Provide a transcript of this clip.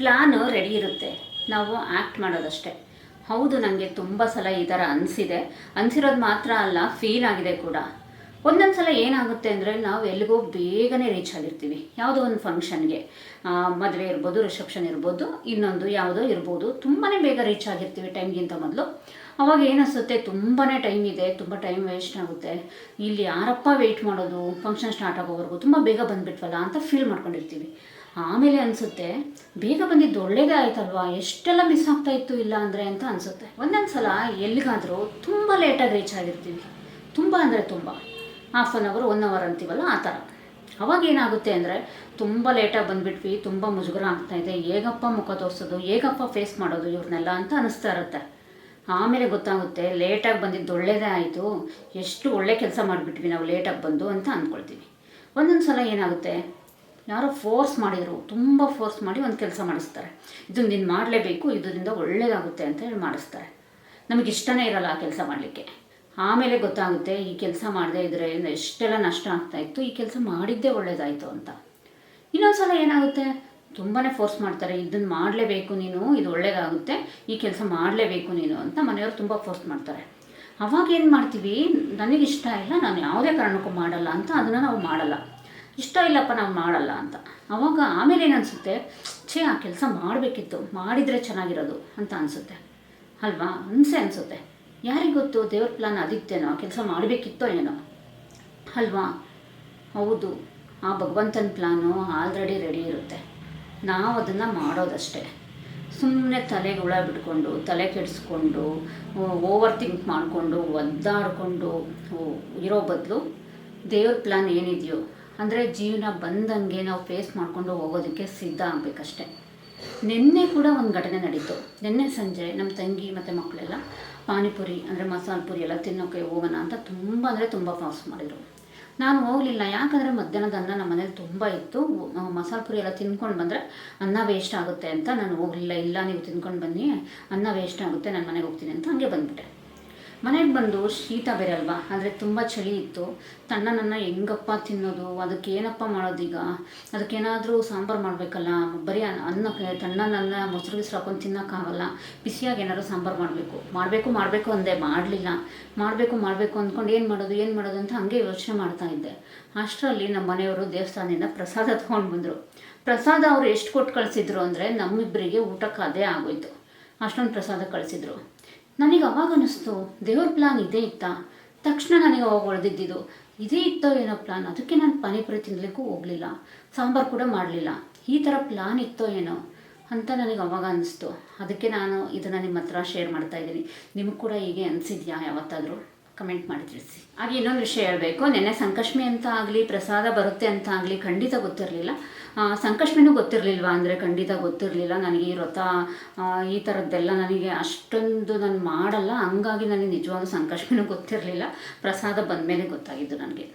Plan ready ಇರುತ್ತೆ. ನಾವು act ಮಾಡೋದಷ್ಟೇ. ಹೌದು ನನಗೆ ತುಂಬ ಸಲ ಈ ಥರ ಅನಿಸಿದೆ. ಅನಿಸಿರೋದು ಮಾತ್ರ ಅಲ್ಲ, ಫೀಲ್ ಆಗಿದೆ ಕೂಡ. ಒಂದೊಂದು ಸಲ ಏನಾಗುತ್ತೆ ಅಂದರೆ ನಾವು ಎಲ್ಲಿಗೋ ಬೇಗನೆ ರೀಚ್ ಆಗಿರ್ತೀವಿ. ಯಾವುದೋ ಒಂದು ಫಂಕ್ಷನ್ಗೆ ಮದುವೆ ಇರ್ಬೋದು ರಿಸೆಪ್ಷನ್ ಇರ್ಬೋದು, ಇನ್ನೊಂದು ಯಾವುದೋ ಇರ್ಬೋದು. ತುಂಬಾ ಬೇಗ ರೀಚ್ ಆಗಿರ್ತೀವಿ ಟೈಮ್ಗಿಂತ ಮೊದಲು. ಅವಾಗ ಏನಿಸುತ್ತೆ? ತುಂಬಾ ಟೈಮ್ ಇದೆ, ತುಂಬ ಟೈಮ್ ವೇಸ್ಟ್ ಆಗುತ್ತೆ. ಇಲ್ಲಿ ಯಾರಪ್ಪ ವೆಯ್ಟ್ ಮಾಡೋದು? ಫಂಕ್ಷನ್ ಸ್ಟಾರ್ಟ್ ಆಗೋವರೆಗೂ ತುಂಬ ಬೇಗ ಬಂದುಬಿಟ್ವಲ್ಲ ಅಂತ ಫೀಲ್ ಮಾಡ್ಕೊಂಡಿರ್ತೀವಿ. ಆಮೇಲೆ ಅನಿಸುತ್ತೆ, ಬೇಗ ಬಂದಿದ್ದು ಒಳ್ಳೇದೇ ಆಯ್ತಲ್ವಾ? ಎಷ್ಟೆಲ್ಲ ಮಿಸ್ ಆಗ್ತಾ ಇತ್ತು ಇಲ್ಲ ಅಂದರೆ ಅಂತ ಅನಿಸುತ್ತೆ. ಒಂದೊಂದು ಸಲ ಎಲ್ಲಿಗಾದರೂ ತುಂಬ ಲೇಟಾಗಿ ರೀಚ್ ಆಗಿರ್ತೀವಿ. ತುಂಬ ಅಂದರೆ ತುಂಬ. Half an hour one hour ಅಂತೀವಲ್ಲ, ಆ ಥರ. ಅವಾಗ ಏನಾಗುತ್ತೆ ಅಂದರೆ, ತುಂಬ ಲೇಟಾಗಿ ಬಂದುಬಿಟ್ವಿ, ತುಂಬ ಮುಜುಗರ ಆಗ್ತಾ ಇದೆ, ಹೇಗಪ್ಪ ಮುಖ ತೋರಿಸೋದು, ಹೇಗಪ್ಪ ಫೇಸ್ ಮಾಡೋದು ಇವ್ರನ್ನೆಲ್ಲ ಅಂತ ಅನಿಸ್ತಾ ಇರುತ್ತೆ. ಆಮೇಲೆ ಗೊತ್ತಾಗುತ್ತೆ ಲೇಟಾಗಿ ಬಂದಿದ್ದು ಒಳ್ಳೇದೇ ಆಯಿತು, ಎಷ್ಟು ಒಳ್ಳೆ ಕೆಲಸ ಮಾಡಿಬಿಟ್ವಿ ನಾವು ಲೇಟಾಗಿ ಬಂದು ಅಂತ ಅಂದ್ಕೊಳ್ತೀವಿ ಒಂದೊಂದು ಸಲ ಏನಾಗುತ್ತೆ, ಯಾರೋ ಫೋರ್ಸ್ ಮಾಡಿದರು, ತುಂಬ ಫೋರ್ಸ್ ಮಾಡಿ ಒಂದು ಕೆಲಸ ಮಾಡಿಸ್ತಾರೆ. ಇದನ್ನು ನೀನು ಮಾಡಲೇಬೇಕು, ಇದರಿಂದ ಒಳ್ಳೆಯದಾಗುತ್ತೆ ಅಂತ ಹೇಳಿ ಮಾಡಿಸ್ತಾರೆ. ನಮಗೆ ಇಷ್ಟನೇ ಇರಲ್ಲ ಆ ಕೆಲಸ ಮಾಡಲಿಕ್ಕೆ. ಆಮೇಲೆ ಗೊತ್ತಾಗುತ್ತೆ ಈ ಕೆಲಸ ಮಾಡದೇ ಇದ್ರೆ ಎಷ್ಟೆಲ್ಲ ನಷ್ಟ ಆಗ್ತಾ ಇತ್ತು, ಈ ಕೆಲಸ ಮಾಡಿದ್ದೇ ಒಳ್ಳೇದಾಯಿತು ಅಂತ. ಇನ್ನೊಂದು ಸಲ ಏನಾಗುತ್ತೆ? ತುಂಬಾ ಫೋರ್ಸ್ ಮಾಡ್ತಾರೆ ಇದನ್ನು ಮಾಡಲೇಬೇಕು ನೀನು, ಇದು ಒಳ್ಳೇದಾಗುತ್ತೆ, ಈ ಕೆಲಸ ಮಾಡಲೇಬೇಕು ನೀನು ಅಂತ ಮನೆಯವರು ತುಂಬ ಫೋರ್ಸ್ ಮಾಡ್ತಾರೆ. ಅವಾಗ ಏನು ಮಾಡ್ತೀವಿ? ನನಗೆ ಇಷ್ಟ ಇಲ್ಲ, ನಾನು ಯಾವುದೇ ಕಾರಣಕ್ಕೂ ಮಾಡಲ್ಲ ಅಂತ ಅದನ್ನು ನಾವು ಮಾಡಲ್ಲ. ಇಷ್ಟ ಇಲ್ಲಪ್ಪ, ನಾವು ಮಾಡಲ್ಲ ಅಂತ. ಅವಾಗ ಆಮೇಲೆ ಏನನ್ಸುತ್ತೆ ಛೇ, ಆ ಕೆಲಸ ಮಾಡಬೇಕಿತ್ತು, ಮಾಡಿದರೆ ಚೆನ್ನಾಗಿರೋದು ಅಂತ ಅನಿಸುತ್ತೆ. ಅಲ್ವಾ? ಅನಿಸೆ ಅನಿಸುತ್ತೆ. ಯಾರಿಗೆ ಗೊತ್ತು ದೇವ್ರ ಪ್ಲಾನ್ ಅದಿತ್ತೇನೋ ಕೆಲಸ ಮಾಡಬೇಕಿತ್ತೋ ಏನೋ? ಅಲ್ವಾ? ಹೌದು, ಆ ಭಗವಂತನ ಪ್ಲಾನು ಆಲ್ರೆಡಿ ರೆಡಿ ಇರುತ್ತೆ. ನಾವು ಅದನ್ನು ಮಾಡೋದಷ್ಟೇ. ಸುಮ್ಮನೆ ತಲೆಗೆ ಹುಳ ಬಿಟ್ಕೊಂಡು ತಲೆ ಕೆಡಿಸ್ಕೊಂಡು ಓವರ್ ಥಿಂಕ್ ಮಾಡಿಕೊಂಡು, ಒದ್ದಾಡಿಕೊಂಡು ಇರೋ ಬದಲು ದೇವ್ರ ಪ್ಲಾನ್ ಏನಿದೆಯೋ, ಅಂದರೆ ಜೀವನ ಬಂದಂಗೆ ನಾವು ಫೇಸ್ ಮಾಡಿಕೊಂಡು ಹೋಗೋದಕ್ಕೆ ಸಿದ್ಧ ಆಗಬೇಕಷ್ಟೆ. ನಿನ್ನೆ ಕೂಡ ಒಂದು ಘಟನೆ ನಡೀತು. ನಿನ್ನೆ ಸಂಜೆ ನಮ್ಮ ತಂಗಿ ಮತ್ತು ಮಕ್ಕಳೆಲ್ಲ ಪಾನಿಪುರಿ ಅಂದರೆ ಮಸಾಲೆ ಪುರಿ ಎಲ್ಲ ತಿನ್ನೋಕ್ಕೆ ಹೋಗೋಣ ಅಂತ ತುಂಬ ಅಂದರೆ ತುಂಬ ಫಾಸ್ಟ್ ಮಾಡಿದರು. ನಾನು ಹೋಗಲಿಲ್ಲ, ಯಾಕಂದರೆ ಮಧ್ಯಾಹ್ನದ ಅನ್ನ ನಮ್ಮ ಮನೇಲಿ ತುಂಬ ಇತ್ತು. ಮಸಾಲೆ ಪುರಿ ಎಲ್ಲ ತಿನ್ಕೊಂಡು ಬಂದರೆ ಅನ್ನ ವೇಸ್ಟ್ ಆಗುತ್ತೆ ಅಂತ ನಾನು ಹೋಗಲಿಲ್ಲ, ಇಲ್ಲ ನೀವು ತಿನ್ಕೊಂಡು ಬನ್ನಿ, ಅನ್ನ ವೇಸ್ಟ್ ಆಗುತ್ತೆ, ನಾನು ಮನೆಗೆ ಹೋಗ್ತೀನಿ ಅಂತ ಹಂಗೆ ಬಂದುಬಿಟ್ಟೆ. ಮನೆಗೆ ಬಂದು ಶೀತ ಬೇರೆ ಅಲ್ವಾ ಅಂದರೆ ತುಂಬ ಚಳಿ ಇತ್ತು. ತಣ್ಣನನ್ನು ಹೆಂಗಪ್ಪ ತಿನ್ನೋದು? ಅದಕ್ಕೆ ಏನಪ್ಪ ಮಾಡೋದೀಗ? ಅದಕ್ಕೇನಾದರೂ ಸಾಂಬಾರು ಮಾಡಬೇಕಲ್ಲ? ಬರೀ ಅನ್ನ- ಅನ್ನಕ್ಕೆ ತಣ್ಣನನ್ನು ಮೊಸರು ಬಿಸಿರು ಹಾಕೊಂಡು ತಿನ್ನೋಕ್ಕಾಗಲ್ಲ. ಬಿಸಿಯಾಗಿ ಏನಾದ್ರು ಸಾಂಬಾರು ಮಾಡಬೇಕು. ಮಾಡಬೇಕು ಮಾಡಬೇಕು ಅಂದೆ ಮಾಡಲಿಲ್ಲ. ಮಾಡಬೇಕು ಮಾಡಬೇಕು ಅಂದ್ಕೊಂಡು ಏನು ಮಾಡೋದು ಏನು ಮಾಡೋದು ಅಂತ ಹಾಗೆ ಯೋಚನೆ ಮಾಡ್ತಾ ಇದ್ದೆ. ಅಷ್ಟರಲ್ಲಿ ನಮ್ಮ ಮನೆಯವರು ದೇವಸ್ಥಾನದಿಂದ ಪ್ರಸಾದ ತೊಗೊಂಡು ಬಂದರು. ಪ್ರಸಾದ ಅವರು ಎಷ್ಟು ಕೊಟ್ಟು ಕಳಿಸಿದ್ರು ಅಂದರೆ ನಮ್ಮಿಬ್ಬರಿಗೆ ಊಟಕ್ಕೆ ಅದೇ ಆಗೋಯ್ತು. ಅಷ್ಟೊಂದು ಪ್ರಸಾದ ಕಳಿಸಿದ್ರು. ನನಗೆ ಅವಾಗ ಅನ್ನಿಸ್ತು ದೇವ್ರ ಪ್ಲಾನ್ ಇದೇ ಇತ್ತಾ? ತಕ್ಷಣ ನನಗೆ ಅವಾಗ ಹೊಡೆದಿದ್ದು ಇದೇ ಇತ್ತೋ ಏನೋ ಪ್ಲಾನ್ ಅದಕ್ಕೆ ನಾನು ಪಾನಿಪುರಿ ತಿನ್ನಲಿಕ್ಕೂ ಹೋಗಲಿಲ್ಲ, ಸಾಂಬಾರು ಕೂಡ ಮಾಡಲಿಲ್ಲ. ಈ ಥರ ಪ್ಲಾನ್ ಇತ್ತೋ ಏನೋ ಅಂತ ನನಗೆ ಅವಾಗ ಅನ್ನಿಸ್ತು ಅದಕ್ಕೆ ನಾನು ಇದನ್ನು ನಿಮ್ಮ ಹತ್ರ ಶೇರ್ ಮಾಡ್ತಾ ಇದ್ದೀನಿ. ನಿಮಗೆ ಕೂಡ ಹೀಗೆ ಅನಿಸಿದ್ಯಾ ಯಾವತ್ತಾದರೂ? ಕಮೆಂಟ್ ಮಾಡಿ ತಿಳಿಸಿ ಹಾಗೆ ಇನ್ನೊಂದು ವಿಷಯ ಹೇಳಬೇಕು, ನೆನ್ನೆ ಸಂಕಷ್ಮಿ ಅಂತ ಆಗಲಿ, ಪ್ರಸಾದ ಬರುತ್ತೆ ಅಂತ ಆಗಲಿ ಖಂಡಿತ ಗೊತ್ತಿರಲಿಲ್ಲ. ಸಂಕಷ್ಮಿನೂ ಗೊತ್ತಿರಲಿಲ್ವಾ ಅಂದರೆ ಖಂಡಿತ ಗೊತ್ತಿರಲಿಲ್ಲ. ನನಗೆ ಈ ವ್ರತ ಈ ಥರದ್ದೆಲ್ಲ ನನಗೆ ಅಷ್ಟೊಂದು ನಾನು ಮಾಡಲ್ಲ. ಹಂಗಾಗಿ ನನಗೆ ನಿಜವಾಗ್ಲೂ ಸಂಕಷ್ಮಿನೂ ಗೊತ್ತಿರಲಿಲ್ಲ. ಪ್ರಸಾದ ಬಂದಮೇಲೆ ಗೊತ್ತಾಗಿದ್ದು ನನಗೆ.